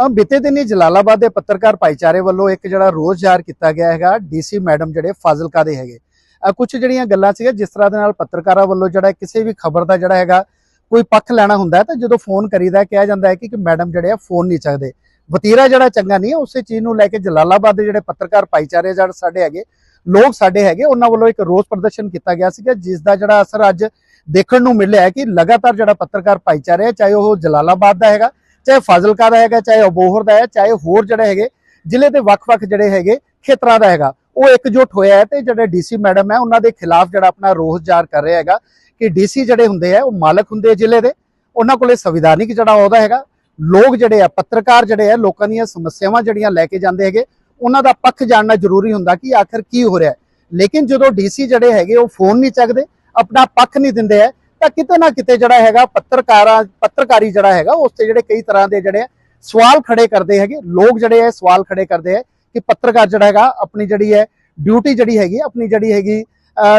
ਅ, ਦਿਨ ਹੀ ਜਲਾਲਾਬਾਦ ਦੇ ਪੱਤਰਕਾਰ ਭਾਈਚਾਰੇ ਵੱਲੋਂ ਇੱਕ ਜਿਹੜਾ ਰੋਸ ਜ਼ਾਹਰ ਕੀਤਾ ਗਿਆ ਹੈਗਾ ਡੀਸੀ ਮੈਡਮ ਜਿਹੜੇ ਫਾਜ਼ਿਲਕਾ ਦੇ ਹੈਗੇ। ਕੁਝ ਜਿਹੜੀਆਂ ਗੱਲਾਂ ਸੀਗਾ ਜਿਸ ਤਰ੍ਹਾਂ ਦੇ ਨਾਲ ਪੱਤਰਕਾਰਾਂ ਵੱਲੋਂ ਜਿਹੜਾ ਕਿਸੇ ਵੀ ਖਬਰ ਦਾ ਜਿਹੜਾ ਹੈਗਾ ਕੋਈ ਪੱਖ ਲੈਣਾ ਹੁੰਦਾ ਤਾਂ ਜਦੋਂ ਫੋਨ ਕਰੀਦਾ ਕਿਹਾ ਜਾਂਦਾ ਹੈ ਕਿ ਮੈਡਮ ਜਿਹੜੇ ਆ ਫੋਨ ਨਹੀਂ ਚੱਕਦੇ। ਵਤੀਰਾ ਜਿਹੜਾ ਚੰਗਾ ਨਹੀਂ ਹੈ ਉਸੇ ਚੀਜ਼ ਨੂੰ ਲੈ ਕੇ ਜਲਾਲਾਬਾਦ ਦੇ ਜਿਹੜੇ ਪੱਤਰਕਾਰ ਭਾਈਚਾਰੇ ਜਿਹੜੇ ਸਾਡੇ ਹੈਗੇ ਲੋਕ ਸਾਡੇ ਹੈਗੇ ਉਹਨਾਂ ਵੱਲੋਂ ਇੱਕ ਰੋਸ ਪ੍ਰਦਰਸ਼ਨ ਕੀਤਾ ਗਿਆ ਸੀਗਾ ਜਿਸ ਦਾ ਜਿਹੜਾ ਅਸਰ ਅੱਜ ਦੇਖਣ ਨੂੰ ਮਿਲਿਆ ਹੈ ਕਿ ਲਗਾਤਾਰ ਜਿਹੜਾ ਪੱਤਰਕਾਰ ਭਾਈਚਾਰੇ ਚਾਹੇ ਉਹ ਜਲਾਲਾਬਾਦ ਦਾ ਹੈਗਾ ਚਾਹੇ ਫਾਜ਼ਿਲਕਾ ਦਾ ਹੈਗਾ, ਚਾਹੇ ਅਬੋਹਰ ਦਾ ਹੈ, ਚਾਹੇ ਹੋਰ ਜਿਹੜੇ ਹੈਗੇ, ਜ਼ਿਲ੍ਹੇ ਦੇ ਵੱਖ-ਵੱਖ ਜਿਹੜੇ ਹੈਗੇ ਖੇਤਰਾਂ ਦਾ ਹੈਗਾ, ਉਹ ਇਕਜੁੱਟ ਹੋਇਆ ਹੈ ਤੇ ਜਿਹੜੇ ਡੀਸੀ ਮੈਡਮ ਹੈ, ਉਹਨਾਂ ਦੇ ਖਿਲਾਫ ਜਿਹੜਾ ਆਪਣਾ ਰੋਸ ਜਾਰ ਕਰ ਰਿਹਾ ਹੈਗਾ ਕਿ ਡੀਸੀ ਜਿਹੜੇ ਹੁੰਦੇ ਆ ਉਹ ਮਾਲਕ ਹੁੰਦੇ ਜ਼ਿਲ੍ਹੇ ਦੇ। ਉਹਨਾਂ ਕੋਲੇ ਸੰਵਿਧਾਨਿਕ ਜਿਹੜਾ ਅਹੁਦਾ ਹੈਗਾ, ਲੋਕ ਜਿਹੜੇ ਆ ਪੱਤਰਕਾਰ ਜਿਹੜੇ ਆ ਲੋਕਾਂ ਦੀਆਂ ਸਮੱਸਿਆਵਾਂ ਜਿਹੜੀਆਂ ਲੈ ਕੇ ਜਾਂਦੇ ਹੈਗੇ, ਉਹਨਾਂ ਦਾ ਪੱਖ ਜਾਣਨਾ ਜ਼ਰੂਰੀ ਹੁੰਦਾ ਕਿ ਆਖਰ ਕੀ ਹੋ ਰਿਹਾ ਲੇਕਿਨ ਜਦੋਂ ਡੀਸੀ ਜਿਹੜੇ ਹੈਗੇ, ਉਹ ਫੋਨ ਨਹੀਂ ਚੱਕਦੇ, ਆਪਣਾ ਪੱਖ ਨਹੀਂ ਦਿੰਦੇ ਹੈ ਤਾਂ ਕਿਤੇ ਨਾ ਕਿਤੇ ਜਿਹੜਾ ਹੈਗਾ ਪੱਤਰਕਾਰਾਂ ਪੱਤਰਕਾਰੀ ਜਿਹੜਾ ਹੈਗਾ ਉਸ ਤੇ ਜਿਹੜੇ ਕਈ ਤਰ੍ਹਾਂ ਦੇ ਜਿਹੜੇ ਆ, ਸਵਾਲ ਖੜੇ ਕਰਦੇ ਹੈਗੇ ਲੋਕ ਜਿਹੜੇ ਹੈ ਸਵਾਲ ਖੜੇ ਕਰਦੇ ਹੈ ਕਿ ਪੱਤਰਕਾਰ ਜਿਹੜਾ ਹੈਗਾ ਆਪਣੀ ਜਿਹੜੀ ਹੈ ਡਿਊਟੀ ਜਿਹੜੀ ਹੈਗੀ ਆਪਣੀ ਜਿਹੜੀ ਹੈਗੀ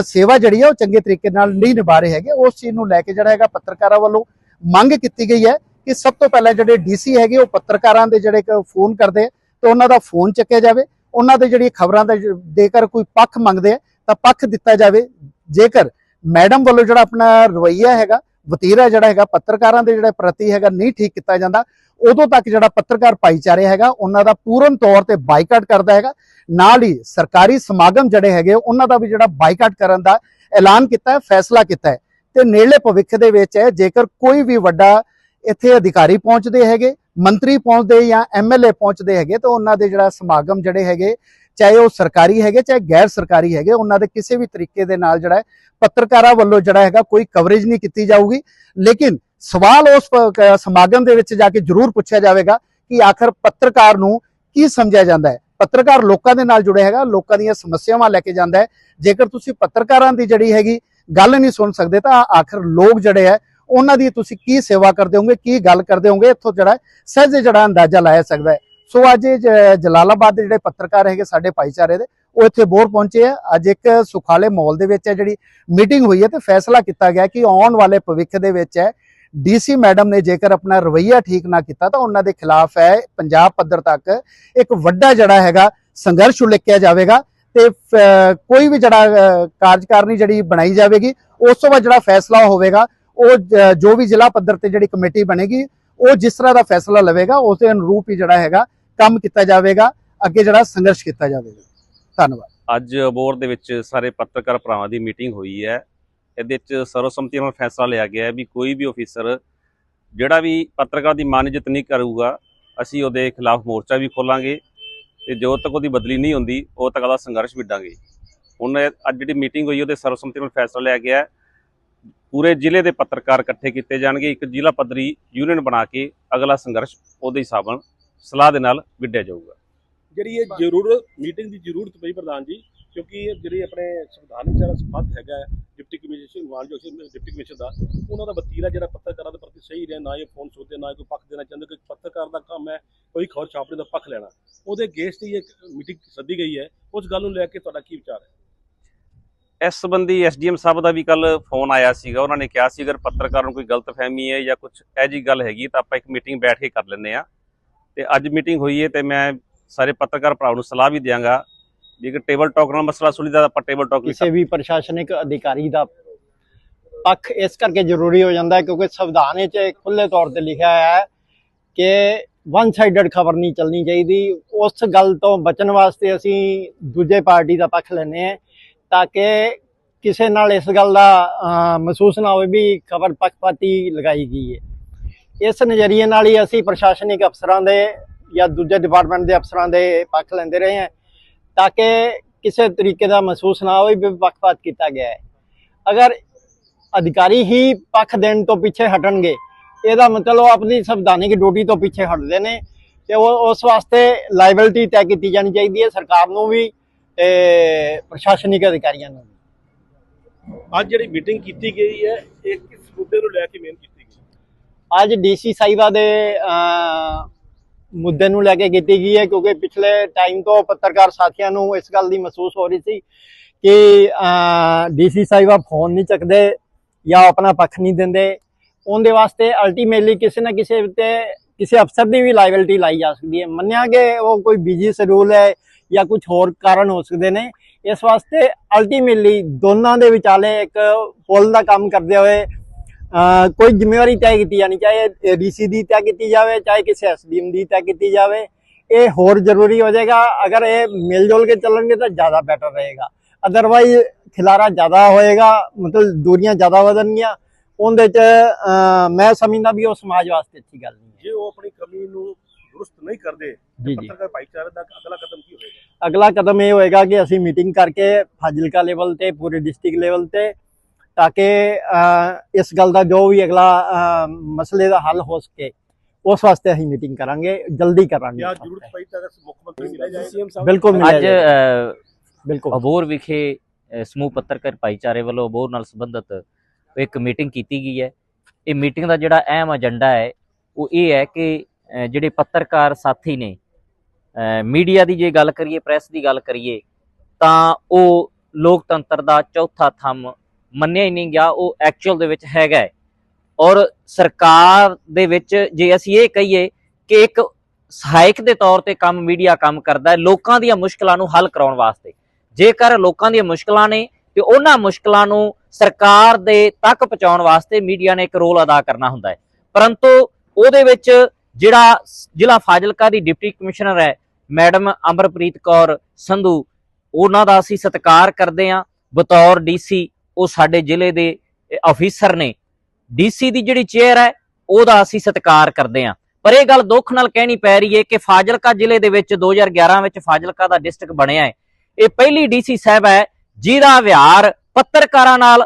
ਸੇਵਾ ਜਿਹੜੀ ਹੈ ਉਹ ਚੰਗੇ ਤਰੀਕੇ ਨਾਲ ਨਹੀਂ ਨਿਭਾ ਰਹੇ ਹੈਗੇ। ਉਸ ਚੀਜ਼ ਨੂੰ ਲੈ ਕੇ ਜਿਹੜਾ ਹੈਗਾ ਪੱਤਰਕਾਰਾਂ ਵੱਲੋਂ ਮੰਗ ਕੀਤੀ ਗਈ ਹੈ ਕਿ ਸਭ ਤੋਂ ਪਹਿਲਾਂ ਜਿਹੜੇ ਡੀਸੀ ਹੈਗੇ ਉਹ ਪੱਤਰਕਾਰਾਂ ਦੇ ਜਿਹੜੇ ਫੋਨ ਕਰਦੇ ਆ ਤੇ ਉਹਨਾਂ ਦਾ ਫੋਨ ਚੱਕਿਆ ਜਾਵੇ। ਉਹਨਾਂ ਦੇ ਜਿਹੜੀ ਖਬਰਾਂ ਦਾ ਜ- ਜੇਕਰ ਕੋਈ ਪੱਖ ਮੰਗਦੇ ਆ ਤਾਂ ਪੱਖ ਦਿੱਤਾ ਜਾਵੇ। ਜੇਕਰ ਮੈਡਮ ਵੱਲੋਂ ਜਿਹੜਾ ਆਪਣਾ ਰਵਈਆ ਹੈਗਾ, ਵਤੀਰਾ ਜਿਹੜਾ ਹੈਗਾ, ਪੱਤਰਕਾਰਾਂ ਦੇ ਜਿਹੜੇ ਪ੍ਰਤੀ ਹੈਗਾ ਨਹੀਂ ਠੀਕ ਕੀਤਾ ਜਾਂਦਾ, ਉਦੋਂ ਤੱਕ ਜਿਹੜਾ ਪੱਤਰਕਾਰ ਭਾਈਚਾਰੇ ਹੈਗਾ, ਉਹਨਾਂ ਦਾ ਪੂਰਨ ਤੌਰ ਤੇ ਬਾਈਕਾਟ ਕਰਦਾ ਹੈਗਾ। ਨਾਲ ਹੀ ਸਰਕਾਰੀ ਸਮਾਗਮ ਜਿਹੜੇ ਹੈਗੇ, ਉਹਨਾਂ ਦਾ ਵੀ ਜਿਹੜਾ ਬਾਈਕਾਟ ਕਰਨ ਦਾ ਐਲਾਨ ਕੀਤਾ ਹੈ, ਫੈਸਲਾ ਕੀਤਾ ਹੈ। ਤੇ ਨੇੜਲੇ ਭਵਿੱਖ ਦੇ ਵਿੱਚ ਹੈ, ਜੇਕਰ ਕੋਈ ਵੀ ਵੱਡਾ ਇੱਥੇ ਅਧਿਕਾਰੀ ਪਹੁੰਚਦੇ ਹੈਗੇ, ਮੰਤਰੀ ਪਹੁੰਚਦੇ ਜਾਂ ਐਮਐਲਏ ਪਹੁੰਚਦੇ ਹੈਗੇ, ਤਾਂ ਉਹਨਾਂ ਦੇ ਜਿਹੜਾ ਸਮਾਗਮ ਜਿਹੜੇ ਹੈਗੇ ਚਾਹੇ ਉਹ ਸਰਕਾਰੀ ਹੈਗੇ, ਚਾਹੇ ਗੈਰ ਸਰਕਾਰੀ ਹੈਗੇ, ਉਹਨਾਂ ਦੇ ਕਿਸੇ ਵੀ ਤਰੀਕੇ ਦੇ ਨਾਲ ਜਿਹੜਾ ਹੈ, ਪੱਤਰਕਾਰਾਂ ਵੱਲੋਂ ਜਿਹੜਾ ਹੈਗਾ ਕੋਈ ਕਵਰੇਜ ਨਹੀਂ ਕੀਤੀ ਜਾਊਗੀ। ਲੇਕਿਨ ਸਵਾਲ ਉਸ ਸਮਾਗਮ ਦੇ ਵਿੱਚ ਜਾ ਕੇ ਜ਼ਰੂਰ ਪੁੱਛਿਆ ਜਾਵੇਗਾ ਕਿ ਆਖਰ ਪੱਤਰਕਾਰ ਨੂੰ ਕੀ ਸਮਝਿਆ ਜਾਂਦਾ ਹੈ। ਪੱਤਰਕਾਰ ਲੋਕਾਂ ਦੇ ਨਾਲ ਜੁੜਿਆ ਹੈਗਾ, ਲੋਕਾਂ ਦੀਆਂ ਸਮੱਸਿਆਵਾਂ ਲੈ ਕੇ ਜਾਂਦਾ ਹੈ। ਜੇਕਰ ਤੁਸੀਂ ਪੱਤਰਕਾਰਾਂ ਦੀ ਜਿਹੜੀ ਹੈਗੀ ਗੱਲ ਨਹੀਂ ਸੁਣ ਸਕਦੇ, ਤਾਂ ਆਖਰ ਲੋਕ ਜਿਹੜੇ ਹੈ, ਉਹਨਾਂ ਦੀ ਤੁਸੀਂ ਕੀ ਸੇਵਾ ਕਰਦੇ ਹੋਗੇ, ਕੀ ਗੱਲ ਕਰਦੇ ਹੋਗੇ, ਇੱਥੋਂ ਜਿਹੜਾ ਸਹਿਜ ਜਿਹੜਾ ਅੰਦਾਜ਼ਾ ਲਾਇਆ ਸਕਦਾ ਹੈ। ਸੋ ਅੱਜ ਜ- ਜਲਾਲਾਬਾਦ ਦੇ ਜਿਹੜੇ ਪੱਤਰਕਾਰ ਹੈਗੇ ਸਾਡੇ ਭਾਈਚਾਰੇ ਦੇ ਉਹ ਇੱਥੇ ਬੋਰ ਪਹੁੰਚੇ ਆ। ਅੱਜ ਇੱਕ ਸੁਖਾਲੇ ਮਾਹੌਲ ਦੇ ਵਿੱਚ ਹੈ ਜਿਹੜੀ ਮੀਟਿੰਗ ਹੋਈ ਹੈ ਤੇ ਫੈਸਲਾ ਕੀਤਾ ਗਿਆ ਕਿ ਆਉਣ ਵਾਲੇ ਭਵਿੱਖ ਦੇ ਵਿੱਚ ਹੈ ਡੀਸੀ ਮੈਡਮ ਨੇ ਜੇਕਰ ਆਪਣਾ ਰਵਈਆ ਠੀਕ ਨਾ ਕੀਤਾ ਤਾਂ ਉਹਨਾਂ ਦੇ ਖਿਲਾਫ ਹੈ ਪੰਜਾਬ ਪੱਧਰ ਤੱਕ ਇੱਕ ਵੱਡਾ ਜਿਹੜਾ ਹੈਗਾ ਸੰਘਰਸ਼ ਉਲੀਕਿਆ ਜਾਵੇਗਾ ਤੇ ਫ- ਕੋਈ ਵੀ ਜਿਹੜਾ ਅ, ਕਾਰਜਕਾਰਨੀ ਜਿਹੜੀ ਬਣਾਈ ਜਾਵੇਗੀ ਉਸ ਤੋਂ ਬਾਅਦ ਜਿਹੜਾ ਫੈਸਲਾ ਹੋਵੇਗਾ ਉਹ ਜੋ ਵੀ ਜ਼ਿਲ੍ਹਾ ਪੱਧਰ ਤੇ ਜਿਹੜੀ ਕਮੇਟੀ ਬਣੇਗੀ ਉਹ ਜਿਸ ਤਰ੍ਹਾਂ ਦਾ ਫੈਸਲਾ ਲਵੇਗਾ ਉਸ ਦੇ ਅਨੁਰੂਪ ਹੀ ਜਿਹੜਾ ਹੈਗਾ ਕੰਮ ਕੀਤਾ ਜਾਵੇਗਾ, ਅੱਗੇ ਜਿਹੜਾ ਸੰਘਰਸ਼ ਕੀਤਾ ਜਾਵੇਗਾ। ਧੰਨਵਾਦ। ਅੱਜ ਅਬੋਰ ਦੇ ਵਿੱਚ ਸਾਰੇ ਪੱਤਰਕਾਰ ਭਰਾਵਾਂ ਦੀ ਮੀਟਿੰਗ ਹੋਈ ਹੈ। ਇਹਦੇ ਵਿੱਚ ਸਰਵਸੰਮਤੀ ਨਾਲ ਫੈਸਲਾ ਲਿਆ ਗਿਆ ਹੈ ਵੀ ਕੋਈ ਵੀ ਅਫੀਸਰ ਜਿਹੜਾ ਵੀ ਪੱਤਰਕਾਰ ਦੀ ਮਾਨ ਮਾਨਿਅਤ ਨਹੀਂ ਕਰੂਗਾ, ਅਸੀਂ ਉਹਦੇ ਖਿਲਾਫ ਮੋਰਚਾ ਵੀ ਖੋਲਾਂਗੇ ਤੇ ਜਦੋਂ ਤੱਕ ਉਹਦੀ ਬਦਲੀ ਨਹੀਂ ਹੁੰਦੀ, ਉਦੋਂ ਤੱਕ ਉਹਦਾ ਸੰਘਰਸ਼ ਵਿੱਢਾਂਗੇ। ਹੁਣ ਅੱਜ ਜਿਹੜੀ ਮੀਟਿੰਗ ਹੋਈ, ਉਹਦੇ ਸਰਵਸੰਮਤੀ ਨਾਲ ਫੈਸਲਾ ਲਿਆ ਗਿਆ ਪੂਰੇ ਜ਼ਿਲ੍ਹੇ ਦੇ ਪੱਤਰਕਾਰ ਇਕੱਠੇ ਕੀਤੇ ਜਾਣਗੇ, ਇੱਕ ਜ਼ਿਲ੍ਹਾ ਪੱਧਰੀ ਯੂਨੀਅਨ ਬਣਾ ਕੇ ਅਗਲਾ ਸੰਘਰਸ਼ ਉਹਦੇ ਹਿਸਾਬ ਨਾਲ ਸਲਾਹ ਦੇ ਨਾਲ ਵਿੱਢਿਆ ਜਾਊਗਾ। ਜਿਹੜੀ ਇਹ ਜ਼ਰੂਰਤ ਮੀਟਿੰਗ ਦੀ ਜ਼ਰੂਰਤ ਪਈ ਪ੍ਰਧਾਨ ਜੀ ਕਿਉਂਕਿ ਇਹ ਜਿਹੜੀ ਆਪਣੇ ਸੰਵਿਧਾਨਿਕ ਜਿਹੜਾ ਸਬੰਧ ਹੈਗਾ ਡਿਪਟੀ ਕਮਿਸ਼ਨਰ ਵਾਲ ਜੋ ਡਿਪਟੀ ਕਮਿਸ਼ਨਰ ਦਾ ਉਹਨਾਂ ਦਾ ਵਤੀਰਾ ਜਿਹੜਾ ਪੱਤਰਕਾਰਾਂ ਦੇ ਪ੍ਰਤੀ ਸਹੀ ਰਿਹਾ ਨਾ ਇਹ ਫੋਨ ਸੁਣਦੇ ਨਾ ਇਹ ਕੋਈ ਪੱਖ ਦੇਣਾ ਚਾਹੁੰਦੇ ਕਿ ਪੱਤਰਕਾਰ ਦਾ ਕੰਮ ਹੈ ਕੋਈ ਖਬਰ ਛਾਪਣੇ ਦਾ ਪੱਖ ਲੈਣਾ। ਉਹਦੇ ਅਗੇਂਸਟ ਹੀ ਇੱਕ ਮੀਟਿੰਗ ਸੱਦੀ ਗਈ ਹੈ। ਉਸ ਗੱਲ ਨੂੰ ਲੈ ਕੇ ਤੁਹਾਡਾ ਕੀ ਵਿਚਾਰ ਹੈ? ਇਸ ਸੰਬੰਧੀ ਐਸਡੀਐਮ ਸਾਹਿਬ ਦਾ ਵੀ ਕੱਲ ਫੋਨ ਆਇਆ ਸੀਗਾ। ਉਹਨਾਂ ਨੇ ਕਿਹਾ ਸੀ ਅਗਰ ਪੱਤਰਕਾਰ ਨੂੰ ਕੋਈ ਗਲਤਫਹਿਮੀ ਹੈ ਜਾਂ ਕੁਝ ਇਹ ਜੀ ਗੱਲ ਹੈਗੀ ਤਾਂ ਆਪਾਂ ਇੱਕ ਮੀਟਿੰਗ ਬੈਠ ਕੇ ਕਰ ਲੈਂਦੇ ਆ ਤੇ ਅੱਜ ਮੀਟਿੰਗ ਹੋਈ ਹੈ ਤੇ ਮੈਂ ਸਾਰੇ ਪੱਤਰਕਾਰ ਭਰਾਵਾਂ ਨੂੰ ਸਲਾਹ ਵੀ ਦਿਆਂਗਾ ਜੇਕਰ ਟੇਬਲ ਟਾਕ ਨਾਲ ਮਸਲਾ ਸੁਲਝਦਾ ਆਪਾਂ ਟੇਬਲ ਟਾਕ ਕਿਸੇ ਵੀ ਪ੍ਰਸ਼ਾਸਨਿਕ ਅਧਿਕਾਰੀ ਦਾ ਪੱਖ ਇਸ ਕਰਕੇ ਜ਼ਰੂਰੀ ਹੋ ਜਾਂਦਾ ਹੈ ਕਿਉਂਕਿ ਸੰਵਿਧਾਨ ਵਿੱਚ ਖੁੱਲੇ ਤੌਰ ਤੇ ਲਿਖਿਆ ਹੋਇਆ ਹੈ ਕਿ ਵਨ ਸਾਈਡਡ ਖਬਰ ਨਹੀਂ ਚੱਲਣੀ ਚਾਹੀਦੀ। ਉਸ ਗੱਲ ਤੋਂ ਬਚਣ ਵਾਸਤੇ ਅਸੀਂ ਦੂਜੇ ਪਾਰਟੀ ਦਾ ਪੱਖ ਲੈਂਦੇ ਹਾਂ ਤਾਂ ਕਿ ਕਿਸੇ ਨਾਲ ਇਸ ਗੱਲ ਦਾ ਮਹਿਸੂਸ ਨਾ ਹੋਵੇ ਵੀ ਖਬਰ ਪੱਖਪਾਤੀ ਲਗਾਈ ਗਈ ਹੈ। ਇਸ ਨਜ਼ਰੀਏ ਨਾਲ ਹੀ ਅਸੀਂ ਪ੍ਰਸ਼ਾਸਨਿਕ ਅਫਸਰਾਂ ਦੇ ਜਾਂ ਦੂਜੇ ਡਿਪਾਰਟਮੈਂਟ ਦੇ ਅਫਸਰਾਂ ਦੇ ਪੱਖ ਲੈਂਦੇ ਰਹੇ ਹਾਂ ਤਾਂ ਕਿ ਕਿਸੇ ਤਰੀਕੇ ਦਾ ਮਹਿਸੂਸ ਨਾ ਹੋਵੇ ਵੀ ਪੱਖਪਾਤ ਕੀਤਾ ਗਿਆ ਹੈ। ਅਗਰ ਅਧਿਕਾਰੀ ਹੀ ਪੱਖ ਦੇਣ ਤੋਂ ਪਿੱਛੇ ਹਟਣਗੇ, ਇਹਦਾ ਮਤਲਬ ਉਹ ਆਪਣੀ ਸੰਵਿਧਾਨਿਕ ਡਿਊਟੀ ਤੋਂ ਪਿੱਛੇ ਹਟਦੇ ਨੇ ਤੇ ਉਹ ਉਸ ਵਾਸਤੇ ਲਾਇਬਿਲਟੀ ਤੈਅ ਕੀਤੀ ਜਾਣੀ ਚਾਹੀਦੀ ਹੈ ਸਰਕਾਰ ਨੂੰ ਵੀ ਤੇ ਪ੍ਰਸ਼ਾਸਨਿਕ ਅਧਿਕਾਰੀਆਂ ਨੂੰ ਵੀ। ਅੱਜ ਜਿਹੜੀ ਮੀਟਿੰਗ ਕੀਤੀ ਗਈ ਹੈ, ਇਹ ਕਿਸ ਮੁੱਦੇ ਨੂੰ ਲੈ ਕੇ ਮੇਨ ਅੱਜ ਡੀਸੀ ਸਾਹਿਬਾ ਦੇ ਮੁੱਦੇ ਨੂੰ ਲੈ ਕੇ ਕੀਤੀ ਗਈ ਹੈ, ਕਿਉਂਕਿ ਪਿਛਲੇ ਟਾਈਮ ਤੋਂ ਪੱਤਰਕਾਰ ਸਾਥੀਆਂ ਨੂੰ ਇਸ ਗੱਲ ਦੀ ਮਹਿਸੂਸ ਹੋ ਰਹੀ ਸੀ ਕਿ ਡੀਸੀ ਸਾਹਿਬਾ ਫੋਨ ਨਹੀਂ ਚੱਕਦੇ ਜਾਂ ਆਪਣਾ ਪੱਖ ਨਹੀਂ ਦਿੰਦੇ। ਉਹਦੇ ਵਾਸਤੇ ਅਲਟੀਮੇਟਲੀ ਕਿਸੇ ਨਾ ਕਿਸੇ ਤੇ ਕਿਸੇ ਅਫਸਰ ਦੀ ਵੀ ਲਾਇਬਿਲਟੀ ਲਾਈ ਜਾ ਸਕਦੀ ਹੈ। ਮੰਨਿਆ ਕਿ ਉਹ ਕੋਈ ਬਿਜ਼ੀ ਸ਼ਡਿਊਲ ਹੈ ਜਾਂ ਕੁਝ ਹੋਰ ਕਾਰਨ ਹੋ ਸਕਦੇ ਨੇ, ਇਸ ਵਾਸਤੇ ਅਲਟੀਮੇਟਲੀ ਦੋਨਾਂ ਦੇ ਵਿਚਾਲੇ ਇੱਕ ਪੁਲ ਦਾ ਕੰਮ ਕਰਦੇ ਹੋਏ ਕੋਈ ਜ਼ਿੰਮੇਵਾਰੀ ਤੈਅ ਕੀਤੀ ਜਾਣੀ ਚਾਹੇ ਡੀਸੀ ਦੀ ਤੈਅ ਕੀਤੀ ਜਾਵੇ ਚਾਹੇ ਕਿਸੇ ਐਸਡੀਐਮ ਦੀ ਤੈਅ ਕੀਤੀ ਜਾਵੇ ਇਹ ਹੋਰ ਜ਼ਰੂਰੀ ਹੋ ਜਾਏਗਾ। ਅਗਰ ਇਹ ਮਿਲ ਜੁਲ ਕੇ ਚੱਲਣਗੇ ਤਾਂ ਜ਼ਿਆਦਾ ਬੈਟਰ ਰਹੇਗਾ। ਅਦਰਵਾਈਜ਼ ਖਿਲਾਰਾ ਜ਼ਿਆਦਾ ਹੋਏਗਾ ਮਤਲਬ ਦੂਰੀਆਂ ਜ਼ਿਆਦਾ ਵਧਣਗੀਆਂ। ਉਹਦੇ ਚ ਮੈਂ ਸਮਝਦਾ ਵੀ ਉਹ ਸਮਾਜ ਵਾਸਤੇ ਅੱਛੀ ਗੱਲ ਨਹੀਂ ਜੇ ਉਹ ਆਪਣੀ ਕਮੀ ਨੂੰ ਦੁਰਸਤ ਨਹੀਂ ਕਰਦੇ ਪੱਤਰਕਾਰ ਭਾਈਚਾਰੇ ਦਾ ਅਗਲਾ ਕਦਮ ਕੀ ਹੋਏਗਾ? ਅਗਲਾ ਕਦਮ ਇਹ ਹੋਏਗਾ ਕਿ ਅਸੀਂ ਮੀਟਿੰਗ ਕਰਕੇ ਫਾਜ਼ਿਲਕਾ ਲੈਵਲ ਤੇ ਪੂਰੇ ਡਿਸਟ੍ਰਿਕਟ ਲੈਵਲ ਤੇ ਤਾਂ ਕਿ ਇਸ ਗੱਲ ਦਾ ਜੋ ਵੀ ਅਗਲਾ ਮਸਲੇ ਦਾ ਹੱਲ ਹੋ ਸਕੇ ਉਸ ਵਾਸਤੇ ਅਸੀਂ ਮੀਟਿੰਗ ਕਰਾਂਗੇ ਜਲਦੀ ਕਰਾਂਗੇ। ਜ਼ਰੂਰਤ ਪਈ ਤਾਂ ਮੁੱਖ ਮੰਤਰੀ ਜਾਏ ਸੀਐਮ ਸਾਹਿਬ ਬਿਲਕੁਲ ਅੱਜ ਬਿਲਕੁਲ। ਅਬੋਰ ਵਿਖੇ ਸਮੂਹ ਪੱਤਰਕਾਰ ਭਾਈਚਾਰੇ ਵੱਲੋਂ ਅਬੋਰ ਨਾਲ ਸੰਬੰਧਿਤ ਇੱਕ ਮੀਟਿੰਗ ਕੀਤੀ ਗਈ ਹੈ। ਇਹ ਮੀਟਿੰਗ ਦਾ ਜਿਹੜਾ ਅਹਿਮ ਏਜੰਡਾ ਹੈ ਉਹ ਇਹ ਹੈ ਕਿ ਜਿਹੜੇ ਪੱਤਰਕਾਰ ਸਾਥੀ ਨੇ ਮੀਡੀਆ ਦੀ ਜੇ ਗੱਲ ਕਰੀਏ ਪ੍ਰੈਸ ਦੀ ਗੱਲ ਕਰੀਏ ਤਾਂ ਉਹ ਲੋਕਤੰਤਰ ਦਾ ਚੌਥਾ ਥੰਮ ਮੰਨਿਆ ਹੀ ਨਹੀਂ ਗਿਆ, ਉਹ ਐਕਚੁਅਲ ਦੇ ਵਿੱਚ ਹੈਗਾ ਹੈ। ਔਰ ਸਰਕਾਰ ਦੇ ਵਿੱਚ ਜੇ ਅਸੀਂ ਇਹ ਕਹੀਏ ਕਿ ਇੱਕ ਸਹਾਇਕ ਦੇ ਤੌਰ ਤੇ ਕੰਮ ਮੀਡੀਆ ਕੰਮ ਕਰਦਾ ਹੈ, ਲੋਕਾਂ ਦੀਆਂ ਮੁਸ਼ਕਲਾਂ ਨੂੰ ਹੱਲ ਕਰਾਉਣ ਵਾਸਤੇ। ਜੇਕਰ ਲੋਕਾਂ ਦੀਆਂ ਮੁਸ਼ਕਲਾਂ ਨੇ, ਤੇ ਉਹਨਾਂ ਮੁਸ਼ਕਲਾਂ ਨੂੰ ਸਰਕਾਰ ਦੇ ਤੱਕ ਪਹੁੰਚਾਉਣ ਵਾਸਤੇ ਮੀਡੀਆ ਨੇ ਇੱਕ ਰੋਲ ਅਦਾ ਕਰਨਾ ਹੁੰਦਾ ਹੈ। ਪਰੰਤੂ ਉਹਦੇ ਵਿੱਚ ਜਿਹੜਾ ਜ਼ਿਲ੍ਹਾ ਫਾਜ਼ਿਲਕਾ ਦੀ ਡਿਪਟੀ ਕਮਿਸ਼ਨਰ ਹੈ, ਮੈਡਮ ਅਮਰਪ੍ਰੀਤ ਕੌਰ ਸੰਧੂ, ਉਹਨਾਂ ਦਾ ਅਸੀਂ ਸਤਿਕਾਰ ਕਰਦੇ ਹਾਂ। ਬਤੌਰ ਡੀਸੀ ਉਹ ਸਾਡੇ ਜ਼ਿਲ੍ਹੇ ਦੇ ਅਫੀਸਰ ਨੇ। ਡੀਸੀ ਦੀ ਜਿਹੜੀ ਚੇਅਰ ਹੈ, ਉਹਦਾ ਅਸੀਂ ਸਤਿਕਾਰ ਕਰਦੇ ਹਾਂ। ਪਰ ਇਹ ਗੱਲ ਦੁੱਖ ਨਾਲ ਕਹਿਣੀ ਪੈ ਰਹੀ ਹੈ ਕਿ ਫਾਜ਼ਿਲਕਾ ਜ਼ਿਲ੍ਹੇ ਦੇ ਵਿੱਚ 2011 ਵਿੱਚ ਫਾਜ਼ਿਲਕਾ ਦਾ ਡਿਸਟ੍ਰਿਕਟ ਬਣਿਆ ਹੈ। ਇਹ ਪਹਿਲੀ ਡੀਸੀ ਸਾਹਿਬ ਹੈ, ਜਿਹਦਾ ਵਿਹਾਰ ਪੱਤਰਕਾਰਾਂ ਨਾਲ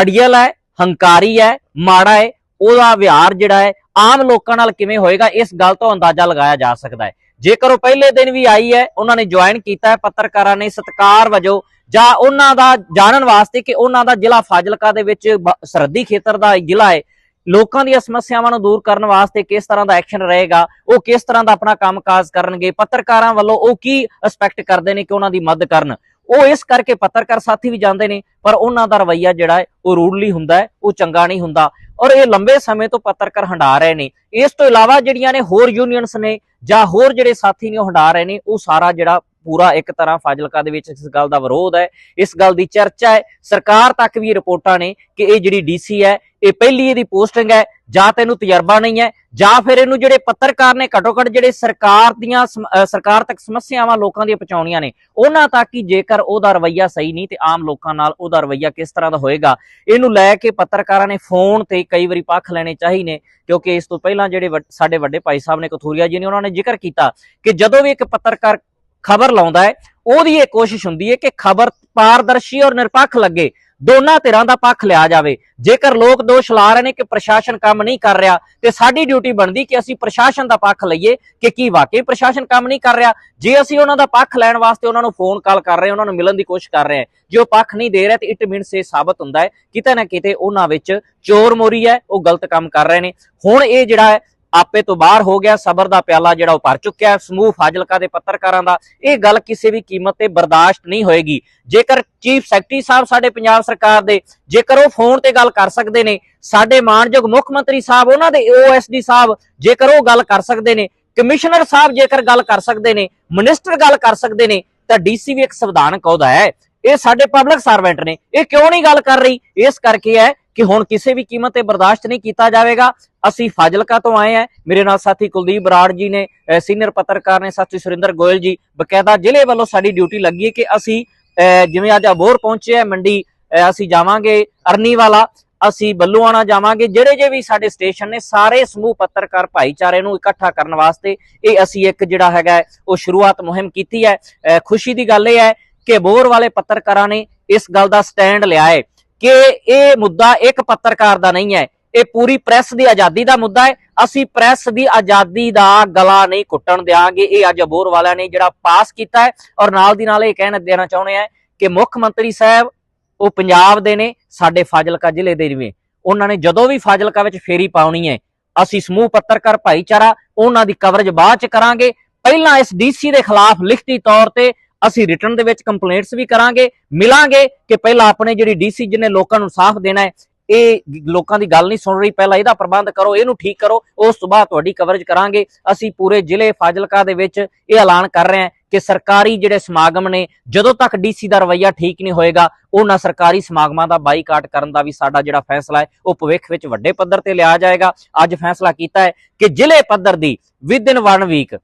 ਅੜੀਅਲ ਹੈ, ਹੰਕਾਰੀ ਹੈ, ਮਾੜਾ ਹੈ। ਉਹਦਾ ਵਿਹਾਰ ਜਿਹੜਾ ਹੈ, ਆਮ ਲੋਕਾਂ ਨਾਲ ਕਿਵੇਂ ਹੋਏਗਾ, ਇਸ ਗੱਲ ਤੋਂ ਅੰਦਾਜ਼ਾ ਲਗਾਇਆ ਜਾ ਸਕਦਾ ਹੈ। ਜੇਕਰ ਉਹ ਪਹਿਲੇ ਦਿਨ ਵੀ ਆਈ ਹੈ, ਉਹਨਾਂ ਨੇ ਜੁਆਇਨ ਕੀਤਾ ਹੈ, ਪੱਤਰਕਾਰਾਂ ਨੇ ਸਤਿਕਾਰ ਵਜੋਂ ਜਾਂ ਉਹਨਾਂ ਦਾ ਜਾਣਨ ਵਾਸਤੇ ਕਿ ਉਹਨਾਂ ਦਾ ਜ਼ਿਲ੍ਹਾ ਫਾਜ਼ਿਲਕਾ ਦੇ ਵਿੱਚ ਸਰਹੱਦੀ ਖੇਤਰ ਦਾ ਜ਼ਿਲ੍ਹਾ ਹੈ। ਲੋਕਾਂ ਦੀਆਂ ਸਮੱਸਿਆਵਾਂ ਨੂੰ ਦੂਰ ਕਰਨ ਵਾਸਤੇ ਕਿਸ ਤਰ੍ਹਾਂ ਦਾ ਐਕਸ਼ਨ ਰਹੇਗਾ, ਉਹ ਕਿਸ ਤਰ੍ਹਾਂ ਦਾ ਆਪਣਾ ਕੰਮਕਾਜ ਕਰਨਗੇ, ਪੱਤਰਕਾਰਾਂ ਵੱਲੋਂ ਉਹ ਕੀ ਐਕਸਪੈਕਟ ਕਰਦੇ ਨੇ ਕਿ ਉਹਨਾਂ ਦੀ ਮਦਦ ਕਰਨ। ਉਹ ਇਸ ਕਰਕੇ ਪੱਤਰਕਾਰ ਸਾਥੀ ਵੀ ਜਾਂਦੇ ਨੇ, ਪਰ ਉਹਨਾਂ ਦਾ ਰਵੱਈਆ ਜਿਹੜਾ ਹੈ, ਉਹ ਰੂਡਲੀ ਹੁੰਦਾ ਹੈ, ਉਹ ਚੰਗਾ ਨਹੀਂ ਹੁੰਦਾ। ਔਰ ਇਹ ਲੰਬੇ ਸਮੇਂ ਤੋਂ ਪੱਤਰਕਾਰ ਹੰਡਾ ਰਹੇ ਨੇ। ਇਸ ਤੋਂ ਇਲਾਵਾ ਜਿਹੜੀਆਂ ਨੇ ਹੋਰ ਯੂਨੀਅਨਸ ਨੇ ਜਾਂ ਹੋਰ ਜਿਹੜੇ ਸਾਥੀ ਨੇ ਉਹ ਹੰਡਾ ਰਹੇ ਨੇ, ਉਹ ਸਾਰਾ ਜਿਹੜਾ ਪੂਰਾ ਇੱਕ ਤਰ੍ਹਾਂ ਫਾਜ਼ਿਲਕਾ ਦੇ ਵਿੱਚ ਇਸ ਗੱਲ ਦਾ ਵਿਰੋਧ ਹੈ, ਇਸ ਗੱਲ ਦੀ ਚਰਚਾ ਹੈ। ਸਰਕਾਰ ਤੱਕ ਵੀ ਰਿਪੋਰਟਾਂ ਨੇ ਕਿ ਇਹ ਜਿਹੜੀ ਡੀਸੀ ਹੈ, ਇਹ ਪਹਿਲੀ ਇਹਦੀ ਪੋਸਟਿੰਗ ਹੈ, ਜਾਂ ਤੈਨੂੰ ਤਜਰਬਾ ਨਹੀਂ ਹੈ, ਜਾਂ ਫਿਰ ਇਹਨੂੰ ਜਿਹੜੇ ਪੱਤਰਕਾਰ ਨੇ ਘੱਟੋ ਘੱਟ ਜਿਹੜੇ ਸਰਕਾਰ ਦੀਆਂ ਸਰਕਾਰ ਤੱਕ ਸਮੱਸਿਆਵਾਂ ਲੋਕਾਂ ਦੀਆਂ ਪਹੁੰਚਾਉਣੀਆਂ ਨੇ, ਉਹਨਾਂ ਤੱਕ ਹੀ ਜੇਕਰ ਉਹਦਾ ਰਵੱਈਆ ਸਹੀ ਨਹੀਂ ਤੇ ਆਮ ਲੋਕਾਂ ਨਾਲ ਉਹਦਾ ਰਵੱਈਆ ਕਿਸ ਤਰ੍ਹਾਂ ਦਾ ਹੋਏਗਾ, ਇਹਨੂੰ ਲੈ ਕੇ ਪੱਤਰਕਾਰਾਂ ਨੇ ਫੋਨ ਤੇ ਕਈ ਵਾਰੀ ਪੱਖ ਲੈਣੇ ਚਾਹੀ ਨੇ, ਕਿਉਂਕਿ ਇਸ ਤੋਂ ਪਹਿਲਾਂ ਜਿਹੜੇ ਵੱਡ- ਸਾਡੇ ਵੱਡੇ ਭਾਈ ਸਾਹਿਬ ਨੇ ਕਥੂਰੀਆ ਜੀ ਨੇ ਉਹਨਾਂ ਨੇ ਜ਼ਿਕਰ ਕੀਤਾ ਕਿ ਜਦੋਂ ਵੀ ਇੱਕ ਪੱਤਰਕਾਰ ਖਬਰ ਲਾਉਂਦਾ ਹੈ। ਉਹਦੀ ਇਹ ਕੋਸ਼ਿਸ਼ ਹੁੰਦੀ ਹੈ ਕਿ ਖਬਰ ਪਾਰਦਰਸ਼ੀ ਔਰ ਨਿਰਪੱਖ ਲੱਗੇ। ਦੋਨਾਂ ਧਿਰਾਂ ਦਾ ਪੱਖ ਲਿਆ ਜਾਵੇ। ਜੇਕਰ ਲੋਕ ਦੋਸ਼ ਲਾ ਰਹੇ ਨੇ ਕਿ ਪ੍ਰਸ਼ਾਸਨ ਕੰਮ ਨਹੀਂ ਕਰ ਰਿਹਾ, ਤੇ ਸਾਡੀ ਡਿਊਟੀ ਬਣਦੀ ਕਿ ਅਸੀਂ ਪ੍ਰਸ਼ਾਸਨ ਦਾ ਪੱਖ ਲਈਏ ਕਿ ਕੀ ਵਾਕਈ ਪ੍ਰਸ਼ਾਸਨ ਕੰਮ ਨਹੀਂ ਕਰ ਰਿਹਾ। ਜੇ ਅਸੀਂ ਉਹਨਾਂ ਦਾ ਪੱਖ ਲੈਣ ਵਾਸਤੇ ਉਹਨਾਂ ਨੂੰ ਫੋਨ ਕਾਲ ਕਰ ਰਹੇ ਉਹਨਾਂ ਨੂੰ ਮਿਲਣ ਦੀ ਕੋਸ਼ਿਸ਼ ਕਰ ਰਹੇ ਹਾਂ, ਜੇ ਉਹ ਪੱਖ ਨਹੀਂ ਦੇ ਰਿਹਾ, ਤੇ ਇਟ ਮੀਨਸ ਇਹ ਸਾਬਤ ਹੁੰਦਾ ਹੈ। ਕਿਤੇ ਨਾ ਕਿਤੇ ਉਹਨਾਂ ਵਿੱਚ ਚੋਰ ਮੋਰੀ ਹੈ, ਉਹ ਗਲਤ ਕੰਮ ਕਰ ਰਹੇ ਨੇ। ਹੁਣ ਇਹ ਜਿਹੜਾ ਹੈ ਆਪੇ ਤੋਂ ਬਾਹਰ ਹੋ ਗਿਆ, ਸਬਰ ਦਾ ਪਿਆਲਾ ਜਿਹੜਾ ਉਹ ਭਰ ਚੁੱਕਿਆ ਹੈ। ਸਮੂਹ ਫਾਜ਼ਿਲਕਾ ਦੇ ਪੱਤਰਕਾਰਾਂ ਦਾ ਇਹ ਗੱਲ ਕਿਸੇ ਵੀ ਕੀਮਤ ਤੇ ਬਰਦਾਸ਼ਤ ਨਹੀਂ ਹੋਏਗੀ। ਜੇਕਰ ਚੀਫ ਸੈਕਟਰੀ ਸਾਹਿਬ ਸਾਡੇ ਪੰਜਾਬ ਸਰਕਾਰ ਦੇ, ਜੇਕਰ ਉਹ ਫੋਨ ਤੇ ਗੱਲ ਕਰ ਸਕਦੇ ਨੇ, ਸਾਡੇ ਮਾਨਯੋਗ ਮੁੱਖ ਮੰਤਰੀ ਸਾਹਿਬ, ਉਹਨਾਂ ਦੇ ਓਐਸਡੀ ਸਾਹਿਬ ਜੇਕਰ ਉਹ ਗੱਲ ਕਰ ਸਕਦੇ ਨੇ, ਕਮਿਸ਼ਨਰ ਸਾਹਿਬ ਜੇਕਰ ਗੱਲ ਕਰ ਸਕਦੇ ਨੇ, ਮਿਨਿਸਟਰ ਗੱਲ ਕਰ ਸਕਦੇ ਨੇ, ਤਾਂ ਡੀਸੀ ਵੀ ਇੱਕ ਸੰਵਿਧਾਨਕ ਅਹੁਦਾ ਹੈ। ਇਹ ਸਾਡੇ ਪਬਲਿਕ ਸਰਵੈਂਟ ਨੇ। ਇਹ ਕਿਉਂ ਨਹੀਂ ਗੱਲ ਕਰ ਰਹੀ? ਇਸ ਕਰਕੇ ਹੈ ਕਿ ਹੁਣ ਕਿਸੇ ਵੀ ਕੀਮਤ ਤੇ ਬਰਦਾਸ਼ਤ ਨਹੀਂ ਕੀਤਾ ਜਾਵੇਗਾ, ਅਸੀਂ ਫਾਜ਼ਿਲਕਾ ਤੋਂ ਆਏ ਹਾਂ। ਮੇਰੇ ਨਾਲ ਸਾਥੀ ਕੁਲਦੀਪ ਬਰਾੜ ਜੀ ਨੇ ਸੀਨੀਅਰ ਪੱਤਰਕਾਰ ਨੇ, ਸਾਥੀ ਸੁਰਿੰਦਰ ਗੋਇਲ ਜੀ, ਬਕਾਇਦਾ ਜ਼ਿਲ੍ਹੇ ਵੱਲੋਂ ਸਾਡੀ ਡਿਊਟੀ ਲੱਗੀ ਹੈ ਕਿ ਅਸੀਂ ਜਿਵੇਂ ਅੱਜ ਅਬੋਰ ਪਹੁੰਚੇ ਆ ਮੰਡੀ ਅਸੀਂ ਜਾਵਾਂਗੇ ਅਰਨੀ ਵਾਲਾ ਅਸੀਂ ਬੱਲੂਆਣਾ ਜਾਵਾਂਗੇ ਜਿਹੜੇ ਜੇ ਵੀ ਸਾਡੇ ਸਟੇਸ਼ਨ ਨੇ, ਸਾਰੇ ਸਮੂਹ ਪੱਤਰਕਾਰ ਭਾਈਚਾਰੇ ਨੂੰ ਇਕੱਠਾ ਕਰਨ ਵਾਸਤੇ ਇਹ ਅਸੀਂ ਇੱਕ ਜਿਹੜਾ ਹੈਗਾ ਉਹ ਸ਼ੁਰੂਆਤ ਮੁਹਿੰਮ ਕੀਤੀ ਹੈ। ਖੁਸ਼ੀ ਦੀ ਗੱਲ ਇਹ ਹੈ ਕਿ ਬੋਰ ਵਾਲੇ ਪੱਤਰਕਾਰਾਂ ਨੇ ਇਸ ਗੱਲ ਦਾ ਸਟੈਂਡ ਲਿਆ ਹੈ। ਕਿ ਇਹ ਮੁੱਦਾ ਇੱਕ ਪੱਤਰਕਾਰ ਦਾ ਨਹੀਂ ਹੈ, ਇਹ ਪੂਰੀ ਪ੍ਰੈਸ ਦੀ ਆਜ਼ਾਦੀ ਦਾ ਮੁੱਦਾ ਹੈ। ਅਸੀਂ ਪ੍ਰੈਸ ਦੀ ਆਜ਼ਾਦੀ ਦਾ ਗਲਾ ਨਹੀਂ ਕੁੱਟਣ ਦਿਆਂਗੇ। ਇਹ ਅੱਜ ਅਬੋਰ ਵਾਲਿਆਂ ਨੇ ਜਿਹੜਾ ਪਾਸ ਕੀਤਾ ਹੈ ਔਰ ਨਾਲ ਦੀ ਨਾਲ ਇਹ ਕਹਿਣਾ ਦੇਣਾ ਚਾਹੁੰਦੇ ਆ ਕਿ ਮੁੱਖ ਮੰਤਰੀ ਸਾਹਿਬ, ਉਹ ਪੰਜਾਬ ਦੇ ਨੇ, ਸਾਡੇ ਫਾਜ਼ਿਲਕਾ ਜ਼ਿਲ੍ਹੇ ਦੇ ਨੇ ਉਹਨਾਂ ਨੇ ਜਦੋਂ ਵੀ ਫਾਜ਼ਿਲਕਾ ਵਿੱਚ ਫੇਰੀ ਪਾਉਣੀ ਹੈ, ਅਸੀਂ ਸਮੂਹ ਪੱਤਰਕਾਰ ਭਾਈਚਾਰਾ, ਉਹਨਾਂ ਦੀ ਕਵਰੇਜ ਬਾਅਦ ਚ ਕਰਾਂਗੇ। ਪਹਿਲਾਂ ਇਸ ਡੀਸੀ ਦੇ ਖਿਲਾਫ ਲਿਖਤੀ ਤੌਰ ਤੇ ਅਸੀਂ ਰਿਟਰਨ ਦੇ ਵਿੱਚ ਕੰਪਲੇਂਟਸ ਵੀ ਕਰਾਂਗੇ, ਮਿਲਾਂਗੇ ਕਿ ਪਹਿਲਾਂ ਆਪਣੇ ਜਿਹੜੀ ਡੀਸੀ ਜਿਹਨੇ ਲੋਕਾਂ ਨੂੰ ਸਾਫ਼ ਦੇਣਾ ਹੈ, ਇਹ ਲੋਕਾਂ ਦੀ ਗੱਲ ਨਹੀਂ ਸੁਣ ਰਹੀ, ਪਹਿਲਾਂ ਇਹਦਾ ਪ੍ਰਬੰਧ ਕਰੋ, ਇਹਨੂੰ ਠੀਕ ਕਰੋ, ਉਸ ਤੋਂ ਬਾਅਦ ਤੁਹਾਡੀ ਕਵਰੇਜ ਕਰਾਂਗੇ। ਅਸੀਂ ਪੂਰੇ ਜ਼ਿਲ੍ਹੇ ਫਾਜ਼ਿਲਕਾ ਦੇ ਵਿੱਚ ਇਹ ਐਲਾਨ ਕਰ ਰਹੇ ਹਾਂ ਕਿ ਸਰਕਾਰੀ ਜਿਹੜੇ ਸਮਾਗਮ ਨੇ, ਜਦੋਂ ਤੱਕ ਡੀਸੀ ਦਾ ਰਵੱਈਆ ਠੀਕ ਨਹੀਂ ਹੋਏਗਾ, ਉਹਨਾਂ ਸਰਕਾਰੀ ਸਮਾਗਮਾਂ ਦਾ ਬਾਈਕਾਟ ਕਰਨ ਦਾ ਵੀ ਸਾਡਾ ਜਿਹੜਾ ਫੈਸਲਾ ਹੈ, ਉਹ ਭਵਿੱਖ ਵਿੱਚ ਵੱਡੇ ਪੱਧਰ ਤੇ ਲਿਆ ਜਾਏਗਾ। ਅੱਜ ਫੈਸਲਾ ਕੀਤਾ ਹੈ ਕਿ ਜ਼ਿਲ੍ਹੇ ਪੱਧਰ ਦੀ ਵਿਦਿਨ ਵਨ ਵੀਕ